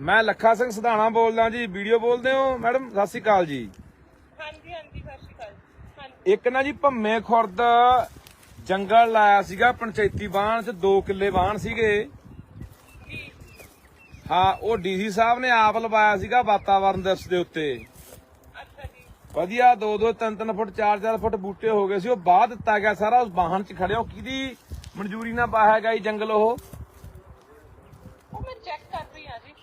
ਮੈਂ ਲੱਖਾ ਸਿੰਘ ਸਧਾਣਾ ਬੋਲਦਾ ਜੀ ਵੀਡੀਓ ਬੋਲਦੇ ਹੋ? ਮੈਡਮ ਸਤਿ ਸ਼੍ਰੀ ਅਕਾਲ ਜੀ। ਹਾਂਜੀ ਹਾਂਜੀ ਸਤਿ ਸ਼੍ਰੀ ਅਕਾਲ ਹਾਂਜੀ। ਇੱਕ ਨਾ ਜੀ ਭੰਮੇ ਖੁਰਦ ਜੰਗਲ ਲਾਇਆ ਸੀਗਾ ਪੰਚਾਇਤੀ ਬਾਣ ਚ 2 ਕਿੱਲੇ ਬਾਣ ਸੀਗੇ। ਹਾਂ ਉਹ ਡੀਸੀ ਸਾਹਿਬ ਨੇ ਆਪ ਲਵਾਇਆ ਸੀਗਾ ਵਾਤਾਵਰਨ ਦਿਵਸ ਦੇ ਉੱਤੇ। ਵਧੀਆ 2 2 3 3 ਫੁੱਟ 4 4 ਫੁੱਟ ਬੂਟੇ ਹੋ ਗਏ ਸੀ ਉਹ ਬਾਹ ਦਿੱਤਾ ਗਿਆ ਸਾਰਾ ਉਸ ਵਾਹਨ 'ਚ ਖੜੇ ਹੋ ਕਿਹਦੀ ਮਨਜ਼ੂਰੀ ਨਾਲ ਪਾਇਆ ਗਿਆ ਜੰਗਲ ਉਹ ਉਹ ਮੈਂ ਚੈੱਕ ਕਰ ਰਹੀ ਹਾਂ ਜੀ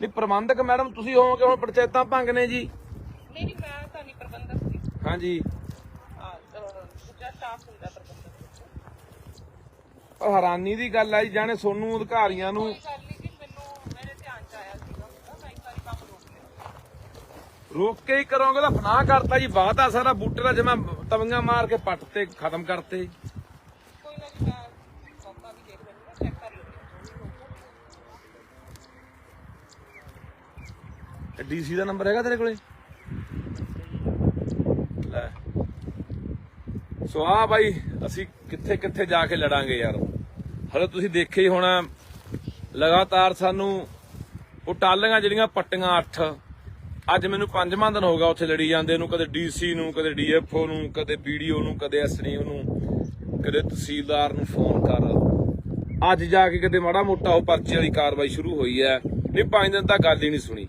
ਨਹੀਂ ਪ੍ਰਬੰਧਕ ਮੈਡਮ ਤੁਸੀਂ ਹੋਵੋਗੇ ਹੁਣ ਪੰਚਾਇਤਾਂ ਭੰਗ ਨੇ ਜੀ। ਨਹੀਂ ਨਹੀਂ ਮੈਂ ਤਾਂ ਨਹੀਂ ਪ੍ਰਬੰਧਕ ਸੀ। ਹਾਂਜੀ। ਹਾਂ ਦੂਜਾ ਸਟਾਫ ਹੁੰਦਾ ਪ੍ਰਬੰਧਕ ਉਹ ਹੈਰਾਨੀ ਦੀ ਗੱਲ ਹੈ ਜੀ ਜਾਣੇ ਸੋਨੂੰ ਅਧਿਕਾਰੀਆਂ ਨੂੰ। ਰੋਕ ਕੇ ਹੀ ਕਰੋਗੇ ਤਾਂ ਫਨਾਹ ਕਰਤਾ ਜੀ ਬਾਤਾ ਸਾਰਾ ਬੂਟੇ ਦਾ ਜਮਾ ਤਵੀਆਂ ਮਾਰ ਕੇ ਪੱਟ ਤੇ ਖਤਮ ਕਰਤੇ ਕੋਈ ਨਾ ਜੀ ਮੈਂ ਮੌਕਾ ਵੀ ਦੇਖ ਲੈਂਦੀ ਹਾਂ ਚੈੱਕ ਕਰ ਲੈਂਦੀ ਡੀਸੀ ਦਾ ਨੰਬਰ ਹੈਗਾ ਤੇਰੇ ਕੋਲੇ? ਲੈ। ਸੋ ਆ ਬਾਈ, ਅਸੀਂ ਕਿੱਥੇ ਕਿੱਥੇ ਜਾ ਕੇ ਲੜਾਂਗੇ ਯਾਰ। ਹਲੇ ਤੁਸੀਂ ਦੇਖੇ ਹੀ ਹੋਣਾ, ਲਗਾਤਾਰ ਸਾਨੂੰ ਉਹ ਟਾਲੀਆਂ ਜਿਹੜੀਆਂ ਪੱਟੀਆਂ 8 ਅੱਜ ਮੈਨੂੰ ਪੰਜਵਾਂ ਦਿਨ ਹੋ ਗਿਆ ਉੱਥੇ ਲੜੀ ਜਾਂਦੇ ਨੂੰ, ਕਦੇ ਡੀਸੀ ਨੂੰ, ਕਦੇ ਡੀਐਫਓ ਨੂੰ, ਕਦੇ ਵੀਡੀਓ ਨੂੰ, ਕਦੇ ਐਸਡੀਓ ਨੂੰ, ਕਦੇ ਤਹਿਸੀਲਦਾਰ ਨੂੰ ਫੋਨ ਕਰ। ਅੱਜ ਜਾ ਕੇ ਕਦੇ ਮਾੜਾ ਮੋਟਾ ਉਹ ਪਰਚੇ ਵਾਲੀ ਕਾਰਵਾਈ ਸ਼ੁਰੂ ਹੋਈ ਹੈ। ਨਹੀਂ, ਪੰਜ ਦਿਨ ਤਾਂ ਗੱਲ ਹੀ ਨਹੀਂ ਸੁਣੀ।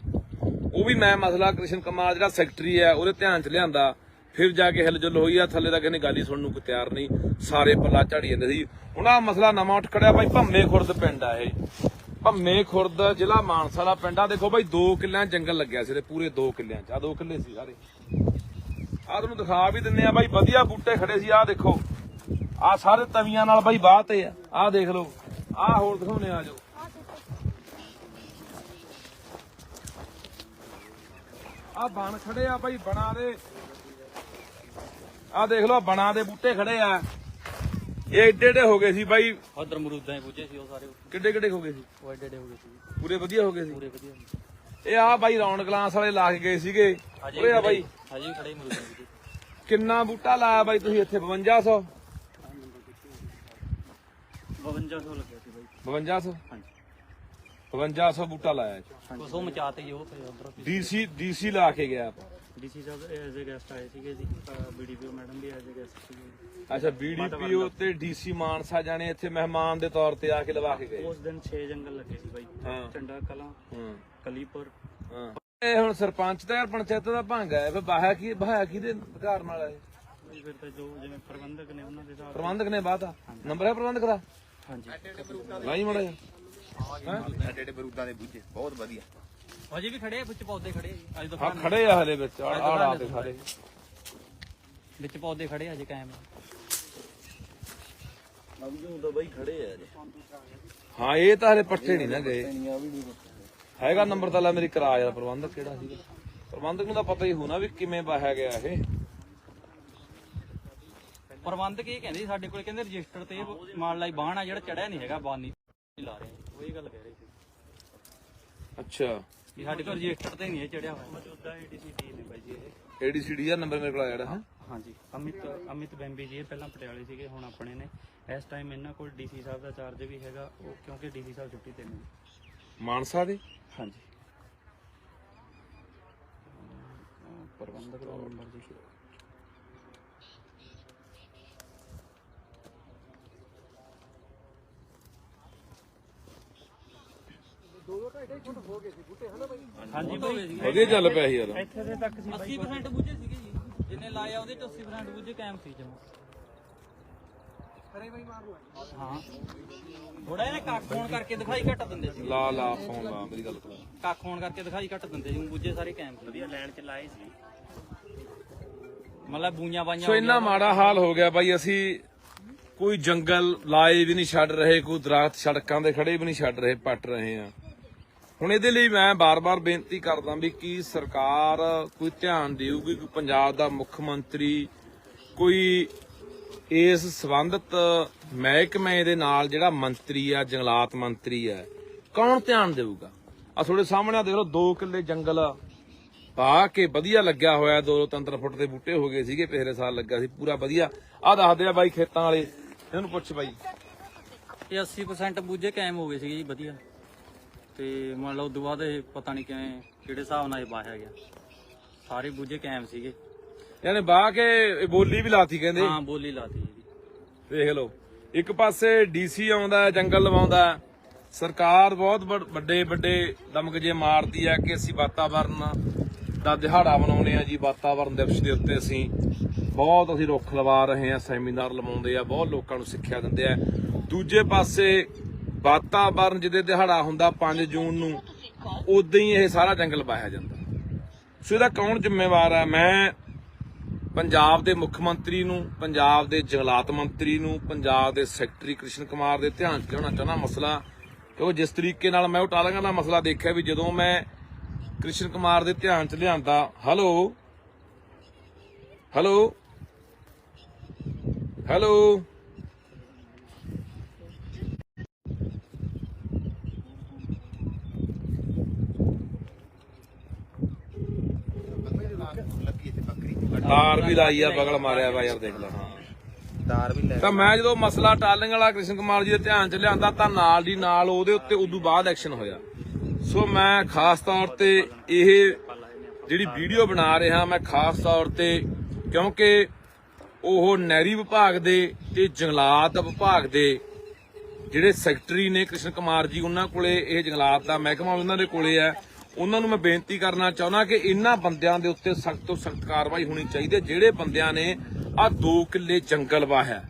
ਉਹ ਵੀ ਮੈਂ ਮਸਲਾ ਕ੍ਰਿਸ਼ਨ ਕੁਮਾਰ ਜਿਹੜਾ ਸੈਕਟਰੀ ਹੈ, ਉਹਦੇ ਧਿਆਨ ਚ ਲਿਆਂਦਾ। ਫਿਰ ਜਾ ਕੇ ਹਿਲਜੁਲ ਹੋਈ ਆ, ਥੱਲੇ ਤਾਂ ਕਹਿੰਦੇ ਗੱਲ ਹੀ ਸੁਣਨ ਨੂੰ ਕੋਈ ਤਿਆਰ ਨਹੀਂ। ਸਾਰੇ ਪੱਲਾ ਝਾੜੀ ਜਾਂਦੇ ਸੀ। ਹੁਣ ਮਸਲਾ ਨਵਾਂ ਉੱਠ ਖੜਿਆ ਬਾਈ, ਭੰਮੇ ਖੁਰਦ ਪਿੰਡ ਆ ਇਹ। ਭੰਮੇ ਖੁਰਦ ਜ਼ਿਲ੍ਹਾ ਮਾਨਸਾ ਦਾ ਪਿੰਡ ਆ। ਦੇਖੋ ਬਾਈ 2 ਕਿੱਲਿਆਂ ਜੰਗਲ ਲੱਗਿਆ ਸੀ ਤੇ ਪੂਰੇ 2 ਕਿੱਲਿਆਂ ਚ। ਆ 2 ਕਿੱਲੇ ਸੀ ਸਾਰੇ। ਆ ਤੁਹਾਨੂੰ ਦਿਖਾ ਵੀ ਦਿੰਨੇ ਆ ਬਾਈ, ਵਧੀਆ ਬੂਟੇ ਖੜੇ ਸੀ। ਆ ਦੇਖੋ। ਆ ਸਾਰੇ ਤਵੀਆਂ ਨਾਲ ਬਾਈ ਬਾਹ ਤੇ ਆ। ਆ ਦੇਖ ਲਓ। ਆ ਹੋਰ ਦਿਖਾਉਨੇ ਆ ਜੋ ਆ ਬਣ ਖੜੇ ਆ ਬਾਈ ਬਣਾ ਦੇ। ਆ ਦੇਖ ਲਓ ਬਣਾ ਦੇ ਬੂਟੇ ਖੜੇ ਆ। ਇਹ ਏਡੇ ਏਡੇ ਹੋ ਗਏ ਸੀ ਬਾਈ। ਉਧਰ ਮਰੂਦਾਂ ਹੀ ਪੁੱਜੇ ਸੀ ਉਹ ਸਾਰੇ। ਕਿੱਡੇ ਕਿੱਡੇ ਹੋ ਗਏ ਸੀ? ਉਹ ਐਡੇ ਐਡੇ ਹੋ ਗਏ ਸੀ। ਪੂਰੇ ਵਧੀਆ ਹੋ ਗਏ ਸੀ? ਪੂਰੇ ਵਧੀਆ। ਇਹ ਆ ਬਾਈ ਰੌਣਕ ਗਲਾਸ ਵਾਲੇ ਲਾ ਕੇ ਗਏ ਸੀਗੇ। ਉਰੇ ਆ ਬਾਈ। ਹਜੇ ਖੜੇ ਮਰੂਦਾਂ ਜੀ ਕਿੰਨਾ ਬੂਟਾ ਲਾਇਆ ਬਾਈ ਤੁਸੀਂ ਇੱਥੇ? 5200 5200 ਲੱਗਿਆ ਸੀ ਬਾਈ। 5200 ਹਾਂਜੀ। 5200 ਬੂਟਾ ਲਾਇਆ ਕੁਛ ਉਹ ਮਚਾਤੇ ਜੀ ਉਧਰ ਡੀਸੀ ਡੀਸੀ ਲਾ ਕੇ ਗਿਆ ਆਪਾਂ। ਡੀਸੀ ਸਾਹਿਬ ਐਜ਼ ਅ ਗੈਸਟ ਆਏ ਸੀਗੇ ਜੀ ਬੀਡੀਪੀਓ ਮੈਡਮ ਵੀ ਐਜ਼ ਅ ਗੈਸਟ ਸੀਗੇ ਅੱਛਾ ਬੀਡੀਪੀਓ ਤੇ ਡੀਸੀ ਮਾਨਸਾ ਜਾਣੇ ਇੱਥੇ ਮਹਿਮਾਨ ਦੇ ਤੌਰ ਤੇ ਆ ਕੇ ਲਵਾ ਕੇ ਗਏ। ਉਸ ਦਿਨ 6 ਜੰਗਲ ਲੱਗੇ ਸੀ ਬਾਈ। ਚੰਡਾ ਕਲਾਂ ਹਾਂ। ਕਲੀਪੁਰ। ਹਾਂ। ਇਹ ਹੁਣ ਸਰਪੰਚ ਦਾ ਯਾਰ ਪੰਚਾਇਤ ਦਾ ਭੰਗ ਹੈ ਫਿਰ ਬਾਹਾ ਕੀ ਬਾਹਾ ਕੀ ਦੇ ਅਧਿਕਾਰ ਨਾਲ ਹੈ ਫਿਰ ਤਾਂ ਜੋ ਜਿਵੇਂ ਪ੍ਰਬੰਧਕ ਨੇ ਉਹਨਾਂ ਦੇ ਹਿਸਾਬ ਪ੍ਰਬੰਧਕ ਨੇ ਬਾਤਾ ਨੰਬਰ ਹੈ ਪ੍ਰਬੰਧਕ ਦਾ? ਹਾਂਜੀ। ਲਾਈ ਮੜਾ ਐਡੇ ਐਡੇ ਬਰੂਦਾਂ ਦੇ ਬੂਝੇ ਬਹੁਤ ਵਧੀਆ ਹਜੇ ਵੀ ਖੜੇ ਆ, ਵਿੱਚ ਪੌਦੇ ਖੜੇ ਆ ਜੀ। ਅੱਜ ਹਾਂ ਤੋਂ ਖੜੇ ਆ ਹਲੇ ਵਿੱਚ। ਆ ਆ ਤੇ ਸਾਰੇ ਵਿੱਚ ਪੌਦੇ ਖੜੇ। ਆ, ਹਜੇ ਕਾਇਮ ਅਬਜੂ ਤਾਂ ਬਈ ਖੜੇ ਆ ਜੇ ਹਾਂ ਇਹ ਤਾਂ ਹਲੇ ਪੱਠੇ ਨਹੀਂ ਨਾ ਗਏ। ਹੈਗਾ ਨੰਬਰ ਤਾਂ ਲੈ ਮੇਰੀ ਕਰਾ ਯਾਰ ਪ੍ਰਬੰਧਕ ਕਿਹੜਾ ਸੀਗਾ? ਪ੍ਰਬੰਧਕ ਨੂੰ ਤਾਂ ਪਤਾ ਹੀ ਹੋਣਾ ਵੀ ਕਿਵੇਂ ਬਾਹਿਆ ਗਿਆ ਇਹ। ਪ੍ਰਬੰਧਕ ਇਹ ਕਹਿੰਦੇ ਸੀ ਸਾਡੇ ਕੋਲ ਕਹਿੰਦੇ ਰਜਿਸਟਰ ਤੇ ਮਾਲ ਲਈ ਬਾਣ ਆ ਜਿਹੜਾ ਚੜਿਆ ਨਹੀਂ ਹੈਗਾ ਬਾਨੀ ਲਾ ਰਹੇ ਆ। ਉਹ ਇਹ ਗੱਲ ਕਹਿ ਰਹੇ ਸੀ। ਅੱਛਾ। ਵੀ ਸਾਡੇ ਕੋਲ ਰਜਿਸਟਰ ਤੇ ਨਹੀਂ ਇਹ ਚੜਿਆ ਹੋਇਆ। ਮੌਜੂਦਾ ਏਡੀਸੀ ਟੀ ਨੇ ਬਾਈ ਜੀ ਇਹ। ਏਡੀਸੀਡੀ ਦਾ ਨੰਬਰ ਮੇਰੇ ਕੋਲ ਆਇਆ ਜਿਹੜਾ। ਹਾਂ ਹਾਂਜੀ। ਅਮਿਤ ਅਮਿਤ ਬੈਂਬੀ ਜੀ ਇਹ ਪਹਿਲਾਂ ਪਟਿਆਲੇ ਸੀਗੇ ਹੁਣ ਆਪਣੇ ਨੇ। ਇਸ ਟਾਈਮ ਇਹਨਾਂ ਕੋਲ ਡੀਸੀ ਸਾਹਿਬ ਦਾ ਚਾਰਜ ਵੀ ਹੈਗਾ ਉਹ ਕਿਉਂਕਿ ਡੀਸੀ ਸਾਹਿਬ ਛੁੱਟੀ ਤੇ ਨੇ। ਮਾਨਸਾ ਦੇ? ਹਾਂਜੀ। ਅਹ ਪ੍ਰਬੰਧਕ ਦਾ ਨੰਬਰ ਜੀ। ਹਾਂਜੀ ਬਾਈ ਵਧੀਆ ਚੱਲ ਪਿਆ ਸੀ ਯਾਰ। ਇੱਥੇ ਦੇ ਤੱਕ ਸੀ 80% ਬੁੱਝੇ ਸੀਗੇ ਜੀ। ਜਿੰਨੇ ਲਾਏ ਆ ਉਹਦੇ ਚ 80% ਬੁੱਝੇ ਕਾਇਮ ਸੀ ਜਮਾ। ਹਾਂ। ਥੋੜਾ ਇਹਨੇ ਕੱਖ ਹੋਣ ਕਰਕੇ ਦਿਖਾਈ ਘੱਟ ਦਿੰਦੇ ਸੀ। ਲਾ ਲਾ ਫੋਨ ਲਾ ਮੇਰੀ ਗੱਲ ਸੁਣ। ਕੱਖ ਹੋਣ ਕਰਕੇ ਦਿਖਾਈ ਘੱਟ ਦਿੰਦੇ ਸੀ ਬੁੱਝੇ ਸਾਰੇ ਕਾਇਮ ਸੀ। ਵਧੀਆ ਲੈਣ ਚ ਲਾਏ ਸੀ। ਮਤਲਬ ਬੂਈਆਂ ਬਾਈਆਂ ਸੋ ਇੰਨਾ ਮਾੜਾ ਹਾਲ ਹੋ ਗਿਆ ਬਾਈ ਅਸੀਂ ਕੋਈ ਜੰਗਲ ਲਾਏ ਵੀ ਨਹੀਂ ਛੱਡ ਰਹੇ ਕੋਈ ਦਰਖਤ ਸੜਕਾਂ ਦੇ ਖੜੇ ਵੀ ਨਹੀਂ ਛੱਡ ਰਹੇ ਪੱਟ ਰਹੇ ਆ ਹੁਣ ਇਹਦੇ ਲਈ ਮੈਂ ਬਾਰ-ਬਾਰ ਬੇਨਤੀ ਕਰਦਾ ਵੀ ਕੀ ਸਰਕਾਰ ਕੋਈ ਧਿਆਨ ਦੇਊਗੀ ਕੋਈ ਪੰਜਾਬ ਦਾ ਮੁੱਖ ਮੰਤਰੀ ਕੋਈ ਇਸ ਸੰਬੰਧਤ ਮਹਿਕਮੇ ਦੇ ਨਾਲ ਜਿਹੜਾ ਮੰਤਰੀ ਆ, ਜੰਗਲਾਤ ਮੰਤਰੀ ਆ, ਕੌਣ ਧਿਆਨ ਦੇਊਗਾ? ਆ ਤੁਹਾਡੇ ਸਾਹਮਣੇ ਆਹ ਦੇਖ ਲਓ 2 ਕਿੱਲੇ ਜੰਗਲ ਪਾ ਕੇ ਵਧੀਆ ਲੱਗਿਆ ਹੋਇਆ, ਦੋ ਦੋ ਤਿੰਨ ਤਿੰਨ ਫੁੱਟ ਦੇ ਬੂਟੇ ਹੋ ਗਏ ਸੀਗੇ, ਪਿਛਲੇ ਸਾਲ ਲੱਗਾ ਸੀ, ਪੂਰਾ ਵਧੀਆ। ਆ ਦੱਸਦੇ ਆ ਬਾਈ ਖੇਤਾਂ ਵਾਲੇ, ਇਹਨੂੰ ਪੁੱਛ ਬਾਈ। ਇਹ 80% ਬੂਝੇ ਕਾਇਮ ਹੋ ਗਏ ਸੀਗੇ ਜੀ, ਵਧੀਆ। ਤੇ ਮੰਨ ਲਓ ਉਦੋਂ ਬਾਅਦ ਇਹ ਪਤਾ ਨਹੀਂ ਕਿਵੇਂ ਕਿਹੜੇ ਹਿਸਾਬ ਨਾਲ ਇਹ ਬਾਹਿਆ ਗਿਆ ਸਾਰੇ ਬੂਝੇ ਕਾਇਮ ਸੀਗੇ। ਯਾਨੀ ਬਾਹ ਕੇ ਇਹ ਬੋਲੀ ਵੀ ਲਾਤੀ ਕਹਿੰਦੇ। ਹਾਂ ਬੋਲੀ ਲਾਤੀ ਜੀ। ਵੇਖ ਲਓ ਇੱਕ ਪਾਸੇ ਡੀਸੀ ਆਉਂਦਾ ਜੰਗਲ ਲਵਾਉਂਦਾ। ਸਰਕਾਰ ਬਹੁਤ ਵੱਡ- ਵੱਡੇ ਦਮਗਜੇ ਮਾਰਦੀ ਹੈ ਕਿ ਅਸੀਂ ਵਾਤਾਵਰਨ ਦਾ ਦਿਹਾੜਾ ਮਨਾਉਂਦੇ ਆ ਜੀ ਵਾਤਾਵਰਨ ਦਿਵਸ ਦੇ ਉੱਤੇ ਅਸੀਂ ਬਹੁਤ ਅਸੀਂ ਰੁੱਖ ਲਵਾ ਰਹੇ ਆ ਸੈਮੀਨਾਰ ਲਵਾਉਂਦੇ ਆ ਬਹੁਤ ਲੋਕਾਂ ਨੂੰ ਸਿੱਖਿਆ ਦਿੰਦੇ ਆ। ਦੂਜੇ ਪਾਸੇ ਵਾਤਾਵਰਨ ਜਿਹਦੇ ਦਿਹਾੜਾ ਹੁੰਦਾ 5 ਜੂਨ ਨੂੰ, ਉਦੋਂ ਹੀ ਇਹ ਸਾਰਾ ਜੰਗਲ ਵਾਹਿਆ ਜਾਂਦਾ। ਸੋ ਇਹਦਾ ਕੌਣ ਜ਼ਿੰਮੇਵਾਰ ਹੈ? ਮੈਂ ਪੰਜਾਬ ਦੇ ਮੁੱਖ ਮੰਤਰੀ ਨੂੰ, ਪੰਜਾਬ ਦੇ ਜੰਗਲਾਤ ਮੰਤਰੀ ਨੂੰ, ਪੰਜਾਬ ਦੇ ਸੈਕਟਰੀ ਕ੍ਰਿਸ਼ਨ ਕੁਮਾਰ ਦੇ ਧਿਆਨ 'ਚ ਲਿਆਉਣਾ ਚਾਹੁੰਦਾ ਮਸਲਾ। ਕਿਉਂਕਿ ਜਿਸ ਤਰੀਕੇ ਨਾਲ ਮੈਂ ਉਹ ਟਾਲਾਂਗਾ ਦਾ ਮਸਲਾ ਦੇਖਿਆ ਵੀ ਜਦੋਂ ਮੈਂ ਕ੍ਰਿਸ਼ਨ ਕੁਮਾਰ ਦੇ ਧਿਆਨ 'ਚ ਲਿਆਂਦਾ, ਹੈਲੋ? ਹੈਲੋ? ਹੈਲੋ ਲੱਗੀ ਇੱਥੇ ਬੱਕਰੀ ਤਾਰ ਵੀ ਲਾਈ ਆ ਬਗਲ ਮਾਰਿਆ ਵਾ ਯਾਰ ਦੇਖ ਲੈ। ਦਾਰ ਵੀ ਲੈ ਤਾਂ ਮੈਂ ਜਦੋਂ ਮਸਲਾ ਟਾਲਿੰਗ ਵਾਲਾ ਕ੍ਰਿਸ਼ਨ ਕੁਮਾਰ ਜੀ ਦੇ ਧਿਆਨ ਚ ਲਿਆਂਦਾ ਤਾਂ ਨਾਲ ਦੀ ਨਾਲ ਉਹਦੇ ਉੱਤੇ ਉਦੋਂ ਬਾਅਦ ਐਕਸ਼ਨ ਹੋਇਆ। ਸੋ ਮੈਂ ਖਾਸ ਤੌਰ ਤੇ ਇਹ ਜਿਹੜੀ ਵੀਡੀਓ ਬਣਾ ਰਿਹਾ ਮੈਂ ਖਾਸ ਤੌਰ ਤੇ ਕਿਉਂਕਿ ਉਹ ਨਹਿਰੀ ਵਿਭਾਗ ਦੇ ਤੇ ਜੰਗਲਾਤ ਵਿਭਾਗ ਦੇ ਜਿਹੜੇ ਸੈਕਟਰੀ ਨੇ ਕ੍ਰਿਸ਼ਨ ਕੁਮਾਰ ਜੀ ਉਹਨਾਂ ਕੋਲੇ ਇਹ ਜੰਗਲਾਤ ਦਾ ਮਹਿਕਮਾ ਉਹਨਾਂ ਦੇ ਕੋਲੇ ਹੈ। ਉਹਨਾਂ ਨੂੰ ਮੈਂ ਬੇਨਤੀ ਕਰਨਾ ਚਾਹੁੰਦਾ ਕਿ ਇਹਨਾਂ ਬੰਦਿਆਂ ਦੇ ਉੱਤੇ ਸਖਤ ਤੋਂ ਸਖਤ ਕਾਰਵਾਈ ਹੋਣੀ ਚਾਹੀਦੀ ਹੈ। ਜਿਹੜੇ ਬੰਦਿਆਂ ਨੇ ਆ 2 ਕਿੱਲੇ ਜੰਗਲ ਵਾਹਿਆ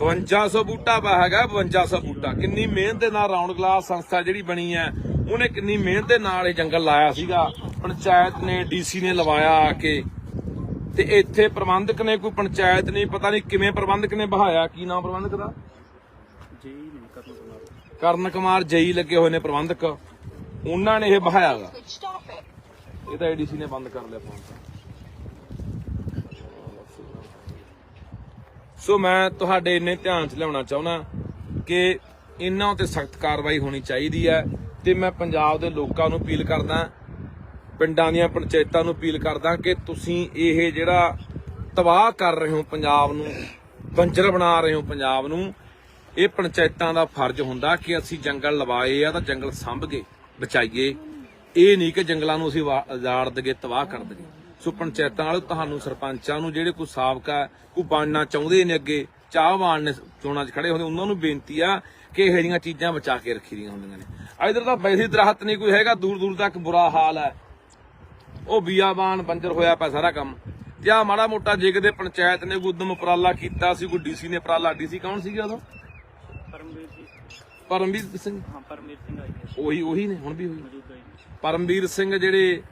5200 ਬੂਟਾ ਵਾ ਹੈਗਾ 5200 ਬੂਟਾ। ਕਿੰਨੀ ਮਿਹਨਤ ਦੇ ਨਾਲ ਰਾਉਂਡ ਗਲਾਸ ਸੰਸਥਾ ਜਿਹੜੀ ਬਣੀ ਹੈ ਉਹਨੇ ਕਿੰਨੀ ਮਿਹਨਤ ਦੇ ਨਾਲ ਇਹ ਜੰਗਲ ਲਾਇਆ ਸੀਗਾ। ਪੰਚਾਇਤ ਨੇ ਡੀਸੀ ਨੇ ਲਵਾਇਆ ਆ ਕੇ। ਤੇ ਇੱਥੇ ਪ੍ਰਬੰਧਕ ਨੇ ਕੋਈ ਪੰਚਾਇਤ ਨਹੀਂ ਪਤਾ ਨਹੀਂ ਕਿਵੇਂ ਪ੍ਰਬੰਧਕ ਨੇ ਬਹਾਇਆ। ਕੀ ਨਾਮ ਪ੍ਰਬੰਧਕ ਦਾ? ਜੀ ਨਹੀਂ ਕਰਨ ਸੁਣਾ ਕਰਨ ਕੁਮਾਰ ਜਈ ਲੱਗੇ ਹੋਏ ਨੇ ਪ੍ਰਬੰਧਕ। ਉਹਨਾਂ ਨੇ ਇਹ ਬਹਾਇਆਗਾ ਇਹ ਤਾਂ ਏਡੀਸੀ ਨੇ ਬੰਦ ਕਰ ਲਿਆ ਫੋਨ ਸੋ ਮੈਂ ਤੁਹਾਡੇ ਇੰਨੇ ਧਿਆਨ 'ਚ ਲਿਆਉਣਾ ਚਾਹੁੰਦਾ ਕਿ ਇਹਨਾਂ ਉਤੇ ਸਖਤ ਕਾਰਵਾਈ ਹੋਣੀ ਚਾਹੀਦੀ ਹੈ ਤੇ ਮੈਂ ਪੰਜਾਬ ਦੇ ਲੋਕਾਂ ਨੂੰ ਅਪੀਲ ਕਰਦਾ ਪਿੰਡਾਂ ਦੀਆਂ ਪੰਚਾਇਤਾਂ ਨੂੰ ਅਪੀਲ ਕਰਦਾ ਕਿ ਤੁਸੀਂ ਇਹ ਜਿਹੜਾ ਤਬਾਹ ਕਰ ਰਹੇ ਹੋ ਪੰਜਾਬ ਨੂੰ ਬੰਜਰ ਬਣਾ ਰਹੇ ਹੋ ਪੰਜਾਬ ਨੂੰ ਇਹ ਪੰਚਾਇਤਾਂ ਦਾ ਫਰਜ਼ ਹੁੰਦਾ ਕਿ ਅਸੀਂ ਜੰਗਲ ਲਵਾਏ ਆ ਤਾਂ ਜੰਗਲ ਸੰਭ ਕੇ ਬਚਾਈਏ। ਇਹ ਨਹੀਂ ਕਿ ਜੰਗਲਾਂ ਨੂੰ ਅਸੀਂ ਉਜਾੜ ਦਗੇ ਤਬਾਹ ਕਰ ਦਗੇ ਸੋ ਪੰਚਾਇਤਾਂ ਵਾਲੇ ਤੁਹਾਨੂੰ ਸਰਪੰਚਾਂ ਨੂੰ ਜਿਹੜੇ ਕੋਈ ਸਾਬਕਾ ਕੋਈ ਬਣਨਾ ਚਾਹੁੰਦੇ ਨੇ ਅੱਗੇ, ਚਾਹਵਾਨ ਨੇ ਚੋਣਾਂ 'ਚ ਖੜੇ ਹੁੰਦੇ ਉਹਨਾਂ ਨੂੰ ਬੇਨਤੀ ਆ ਕਿ ਇਹੋ ਜਿਹੀਆਂ ਚੀਜ਼ਾਂ ਬਚਾ ਕੇ ਰੱਖੀ ਦੀਆਂ ਹੁੰਦੀਆਂ ਨੇ। ਇਧਰ ਤਾਂ ਵੈਸੇ ਦਰਖਤ ਨਹੀਂ ਕੋਈ ਹੈਗਾ ਦੂਰ ਦੂਰ ਤੱਕ ਬੁਰਾ ਹਾਲ ਹੈ। ਉਹ ਬੀਆਬਾਨ ਬੰਜਰ ਹੋਇਆ ਪਿਆ ਸਾਰਾ ਕੰਮ। ਤੇ ਆ ਮਾੜਾ ਮੋਟਾ ਜੇ ਕਿਤੇ ਪੰਚਾਇਤ ਨੇ, ਕੋਈ ਉਦਮ ਉਪਰਾਲਾ ਕੀਤਾ ਸੀ, ਕੋਈ ਡੀਸੀ ਨੇ ਉਪਰਾਲਾ ਡੀਸੀ ਕੌਣ ਸੀਗਾ ਉਦੋਂ? ਪਰਮਵੀਰ ਜੀ। ਪਰਮਵੀਰ ਸਿੰਘ? ਹਾਂ ਪਰਮਵੀਰ ਸਿੰਘ ਆਈ ਹੈ ਉਹੀ ਉਹੀ ਨੇ ਹੁਣ ਵੀ ਉਹੀ? ਮੌਜੂਦਾ ਜੀ ਪਰਮਵੀਰ ਸਿੰਘ ਜਿਹੜੇ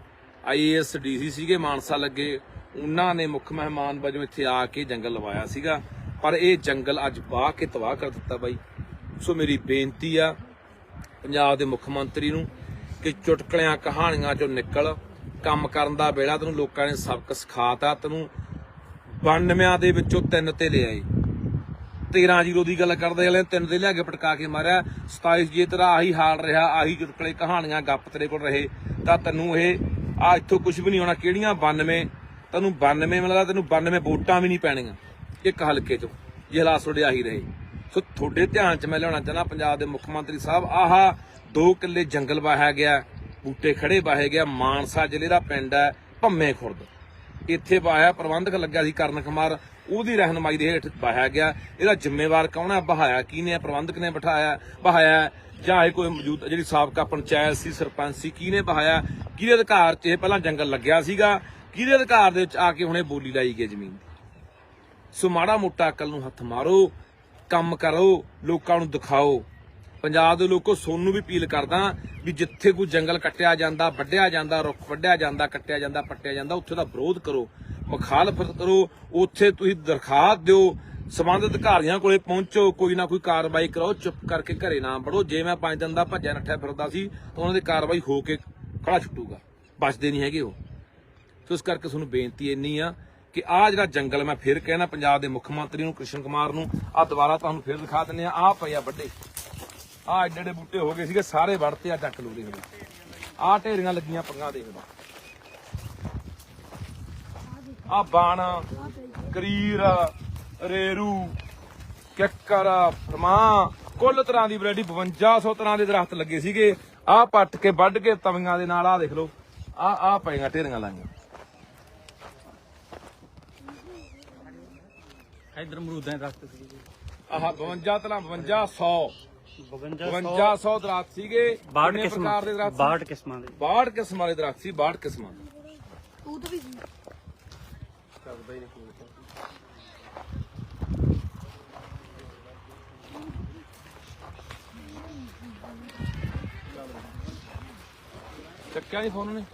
ਆਈਏਐਸ ਡੀਸੀ ਸੀਗੇ ਮਾਨਸਾ ਲੱਗੇ ਉਹਨਾਂ ਨੇ ਮੁੱਖ ਮਹਿਮਾਨ ਵਜੋਂ ਇੱਥੇ ਆ ਕੇ ਜੰਗਲ ਲਵਾਇਆ ਸੀਗਾ। ਪਰ ਇਹ ਜੰਗਲ ਅੱਜ ਬਾਹ ਕੇ ਤਬਾਹ ਕਰ ਦਿੱਤਾ ਬਾਈ। ਸੋ ਮੇਰੀ ਬੇਨਤੀ ਆ ਪੰਜਾਬ ਦੇ ਮੁੱਖ ਮੰਤਰੀ ਨੂੰ ਕਿ ਚੁਟਕਲਿਆਂ ਕਹਾਣੀਆਂ ਚੋਂ ਨਿਕਲ ਕੰਮ ਕਰਨ ਦਾ ਵੇਲਾ ਤੈਨੂੰ ਲੋਕਾਂ ਨੇ ਸਬਕ ਸਿਖਾਤਾ ਤੈਨੂੰ। 92 ਦੇ ਵਿੱਚੋਂ ਤਿੰਨ ਤੇ ਲਿਆਏ 13 ਜ਼ੀਰੋ ਦੀ ਗੱਲ ਕਰਦੇ ਵਾਲੇ ਤਿੰਨ ਦੇ ਲਿਆ ਕੇ ਪਟਕਾ ਕੇ ਮਾਰਿਆ। 27 ਜੇ ਤੇਰਾ ਆਹੀ ਹਾਲ ਰਿਹਾ, ਆਹੀ ਚੁਟਕਲੇ ਕਹਾਣੀਆਂ ਗੱਪ ਤੇਰੇ ਕੋਲ ਰਹੇ, ਤਾਂ ਤੈਨੂੰ ਇਹ, ਆ ਇੱਥੋਂ ਕੁਝ ਵੀ ਨਹੀਂ ਹੋਣਾ। ਕਿਹੜੀਆਂ 92 ਤੈਨੂੰ 92 ਮਿਲਦਾ, ਤੈਨੂੰ 92 ਵੋਟਾਂ ਵੀ ਨਹੀਂ ਪੈਣੀਆਂ। ਇੱਕ ਹਲਕੇ ਚੋਂ, ਜੇ ਹਾਲਾਤ ਤੁਹਾਡੇ ਆਹੀ ਰਹੇ। ਸੋ ਤੁਹਾਡੇ ਧਿਆਨ 'ਚ ਮੈਂ ਲਿਆਉਣਾ ਚਾਹੁੰਦਾ, ਪੰਜਾਬ ਦੇ ਮੁੱਖ ਮੰਤਰੀ ਸਾਹਿਬ, ਆਹਾ ਦੋ ਕਿੱਲੇ ਜੰਗਲ ਵਾਹਿਆ ਗਿਆ, ਬੂਟੇ ਖੜੇ ਵਾਹੇ ਗਿਆ, ਮਾਨਸਾ ਜ਼ਿਲ੍ਹੇ ਦਾ ਪਿੰਡ ਹੈ ਭੰਮੇ ਖੁਰਦ। ਇੱਥੇ ਵਾਹਿਆ ਪ੍ਰਬੰਧਕ ਲੱਗਿਆ ਸੀ ਕਰਨ ਕੁਮਾਰ ਉਹਦੀ ਰਹਿਨਮਾਈ ਦੇ ਹੇਠ ਬਹਾਇਆ ਗਿਆ। ਇਹਦਾ ਜ਼ਿੰਮੇਵਾਰ ਕੌਣ ਹੈ? ਬਹਾਇਆ ਕੀ ਪ੍ਰਬੰਧਕ ਨੇ ਬਿਠਾਇਆ, ਬਹਾਇਆ ਜਾਂ ਇਹ ਕੋਈ ਮੌਜੂਦ ਜਿਹੜੀ ਸਾਬਕਾ ਪੰਚਾਇਤ ਸੀ, ਸਰਪੰਚ ਸੀ ਕਿਹਨੇ ਬਹਾਇਆ? ਕਿਹਦੇ ਅਧਿਕਾਰ 'ਚ ਇਹ ਪਹਿਲਾਂ ਜੰਗਲ ਲੱਗਿਆ ਸੀਗਾ? ਕਿਹਦੇ ਅਧਿਕਾਰ ਦੇ ਵਿੱਚ ਆ ਕੇ ਹੁਣੇ ਬੋਲੀ ਲਾਈ ਗਈ ਜ਼ਮੀਨ ਦੀ? ਸੋ ਮਾੜਾ ਮੋਟਾ ਅਕਲ ਨੂੰ ਹੱਥ ਮਾਰੋ, ਕੰਮ ਕਰੋ, ਲੋਕਾਂ ਨੂੰ ਦਿਖਾਓ। ਪੰਜਾਬ ਦੇ ਲੋਕੋ ਸੋਨੂੰ ਵੀ ਅਪੀਲ ਕਰਦਾ ਵੀ ਜਿੱਥੇ ਕੋਈ ਜੰਗਲ ਕੱਟਿਆ ਜਾਂਦਾ, ਵੱਢਿਆ ਜਾਂਦਾ, ਰੁੱਖ ਵੱਢਿਆ ਜਾਂਦਾ, ਕੱਟਿਆ ਜਾਂਦਾ, ਪੱਟਿਆ ਜਾਂਦਾ, ਉੱਥੇ ਦਾ ਵਿਰੋਧ ਕਰੋ। ਮੁਖਾਲਫਤ ਕਰੋ, ਉੱਥੇ ਤੁਸੀਂ ਦਰਖਾਸਤ ਦਿਓ, ਸਬੰਧਿਤ ਅਧਿਕਾਰੀਆਂ ਕੋਲੇ ਪਹੁੰਚੋ, ਕੋਈ ਨਾ ਕੋਈ ਕਾਰਵਾਈ ਕਰਾਓ, ਚੁੱਪ ਕਰਕੇ ਘਰੇ ਨਾ ਵੜੋ। ਜੇ ਮੈਂ ਪੰਜ ਦਿਨ ਦਾ ਭੱਜਿਆ, ਨੱਠਿਆ ਫਿਰਦਾ ਸੀ, ਤਾਂ ਉਹਨਾਂ ਦੀ ਕਾਰਵਾਈ ਹੋ ਕੇ ਖੜਾ ਛੁੱਟੂਗਾ। ਬਚਦੇ ਨਹੀਂ ਹੈਗੇ ਉਹ। ਸੋ ਇਸ ਕਰਕੇ ਤੁਹਾਨੂੰ ਬੇਨਤੀ ਇੰਨੀ ਆ ਕਿ ਆ ਜਿਹੜਾ ਜੰਗਲ ਮੈਂ ਫਿਰ ਕਹਿਣਾ ਪੰਜਾਬ ਦੇ ਮੁੱਖ ਮੰਤਰੀ ਨੂੰ, ਕ੍ਰਿਸ਼ਨ ਕੁਮਾਰ ਨੂੰ ਆ ਦੁਬਾਰਾ ਤੁਹਾਨੂੰ ਫਿਰ ਦਿਖਾ ਦਿੰਦੇ ਆ। ਆ ਪਏ ਆ ਵੱਡੇ। ਆ ਏਡੇ ਏਡੇ ਬੂਟੇ ਹੋ ਗਏ ਸੀਗੇ, ਸਾਰੇ ਵੜਤੇ ਆ ਚੱਕ ਲੂਦੇ ਹੋਏ। ਆ ਢੇਰੀਆਂ ਲੱਗੀਆਂ ਪੰਗਾ ਦੇਖਦਾ ਆ ਬਾਣ ਕਰੀਰ ਰੇਰੂ ਕਿੱਕਰ ਫਰਮਾ ਕੁੱਲ ਤਰ੍ਹਾਂ ਦੀ ਵੈਰਾਈਟੀ 5200 ਤਰ੍ਹਾਂ ਦੇ ਦਰਖਤ ਲੱਗੇ ਸੀਗੇ। ਆਹ ਪੱਟ ਕੇ ਵੱਢ ਕੇ ਤਵੀਆਂ ਦੇ ਨਾਲ ਆਹ ਦੇਖ ਲਓ। ਆਹ ਆਹ ਪਈਆਂ ਢੇਰੀਆਂ ਲਾਈਆਂ। ਇਧਰ ਅਮਰੂਦਾਂ ਦੇ ਦਰਖਤ ਆਹ 52 ਤਰ੍ਹਾਂ 5200 52 5200 ਦਰਖਤ ਸੀਗੇ। 62 ਕਿੰਨੇ ਕਿਸਮਾਂ ਦੇ ਦਰਖਤ 62 ਕਿਸਮਾਂ ਦੇ। 62 ਕਿਸਮਾਂ ਦੇ ਦਰਖਤ ਸੀ 62 ਕਿਸਮਾਂ ਦੇ। ਤੂੰ ਤਾਂ। ਵੀ ਚੱਕਿਆ ਨਹੀਂ। ਫੋਨ ਨੇ